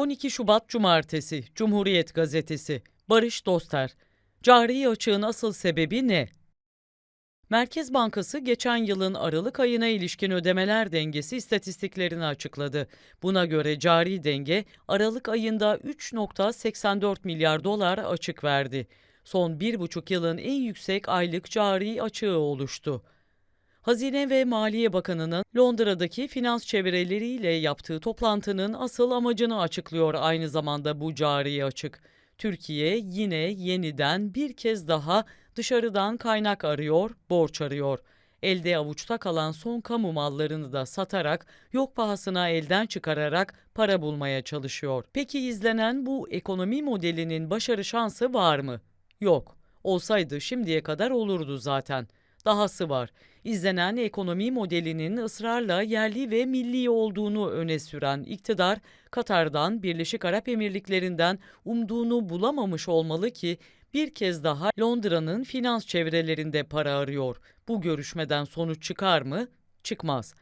12 Şubat Cumartesi Cumhuriyet Gazetesi Barış Doster Cari açığın asıl sebebi ne? Merkez Bankası geçen yılın Aralık ayına ilişkin ödemeler dengesi istatistiklerini açıkladı. Buna göre cari denge Aralık ayında 3.84 milyar dolar açık verdi. Son bir buçuk yılın en yüksek aylık cari açığı oluştu. Hazine ve Maliye Bakanı'nın Londra'daki finans çevreleriyle yaptığı toplantının asıl amacını açıklıyor aynı zamanda bu cari açık. Türkiye yine yeniden bir kez daha dışarıdan kaynak arıyor, borç arıyor. Elde avuçta kalan son kamu mallarını da satarak, yok pahasına elden çıkararak para bulmaya çalışıyor. Peki izlenen bu ekonomi modelinin başarı şansı var mı? Yok. Olsaydı şimdiye kadar olurdu zaten. Dahası var. İzlenen ekonomi modelinin ısrarla yerli ve milli olduğunu öne süren iktidar, Katar'dan, Birleşik Arap Emirlikleri'nden umduğunu bulamamış olmalı ki bir kez daha Londra'nın finans çevrelerinde para arıyor. Bu görüşmeden sonuç çıkar mı? Çıkmaz.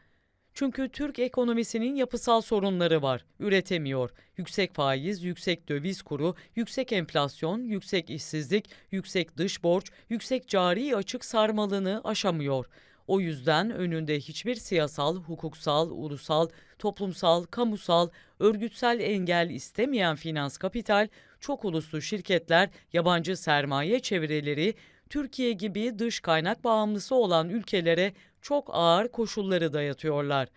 Çünkü Türk ekonomisinin yapısal sorunları var. Üretemiyor. Yüksek faiz, yüksek döviz kuru, yüksek enflasyon, yüksek işsizlik, yüksek dış borç, yüksek cari açık sarmalını aşamıyor. O yüzden önünde hiçbir siyasal, hukuksal, ulusal, toplumsal, kamusal, örgütsel engel istemeyen finans kapital, çok uluslu şirketler, yabancı sermaye çevreleri, Türkiye gibi dış kaynak bağımlısı olan ülkelere çok ağır koşulları dayatıyorlar.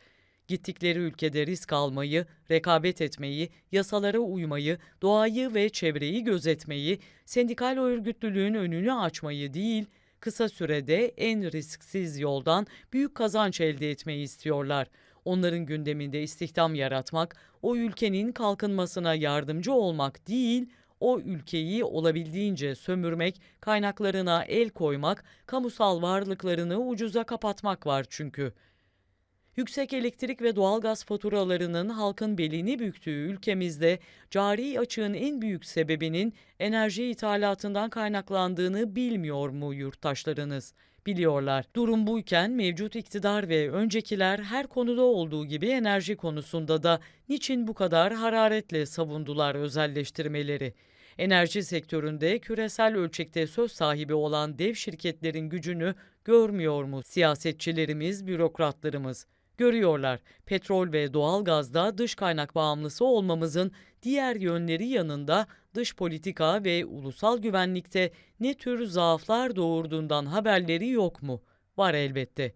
Gittikleri ülkede risk almayı, rekabet etmeyi, yasalara uymayı, doğayı ve çevreyi gözetmeyi, sendikal örgütlülüğün önünü açmayı değil, kısa sürede en risksiz yoldan büyük kazanç elde etmeyi istiyorlar. Onların gündeminde istihdam yaratmak, o ülkenin kalkınmasına yardımcı olmak değil, o ülkeyi olabildiğince sömürmek, kaynaklarına el koymak, kamusal varlıklarını ucuza kapatmak var çünkü. Yüksek elektrik ve doğalgaz faturalarının halkın belini büktüğü ülkemizde cari açığın en büyük sebebinin enerji ithalatından kaynaklandığını bilmiyor mu yurttaşlarınız? Biliyorlar. Durum buyken mevcut iktidar ve öncekiler her konuda olduğu gibi enerji konusunda da niçin bu kadar hararetle savundular özelleştirmeleri? Enerji sektöründe küresel ölçekte söz sahibi olan dev şirketlerin gücünü görmüyor mu siyasetçilerimiz, bürokratlarımız? Görüyorlar. Petrol ve doğalgazda dış kaynak bağımlısı olmamızın diğer yönleri yanında dış politika ve ulusal güvenlikte ne tür zaaflar doğurduğundan haberleri yok mu? Var elbette.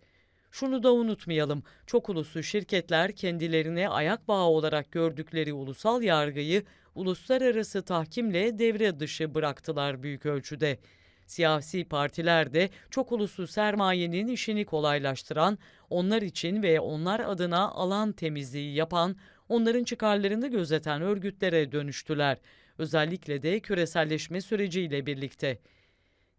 Şunu da unutmayalım. Çok uluslu şirketler kendilerine ayak bağı olarak gördükleri ulusal yargıyı uluslararası tahkimle devre dışı bıraktılar büyük ölçüde. Siyasi partiler de çok uluslu sermayenin işini kolaylaştıran, onlar için ve onlar adına alan temizliği yapan, onların çıkarlarını gözeten örgütlere dönüştüler. Özellikle de küreselleşme süreciyle birlikte.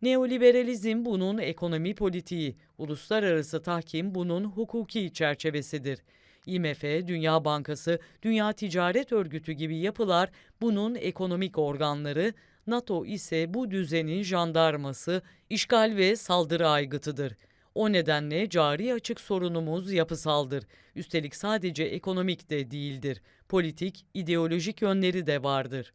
Neoliberalizm bunun ekonomi politiği, uluslararası tahkim bunun hukuki çerçevesidir. IMF, Dünya Bankası, Dünya Ticaret Örgütü gibi yapılar bunun ekonomik organları, NATO ise bu düzenin jandarması, işgal ve saldırı aygıtıdır. O nedenle cari açık sorunumuz yapısaldır. Üstelik sadece ekonomik de değildir. Politik, ideolojik yönleri de vardır.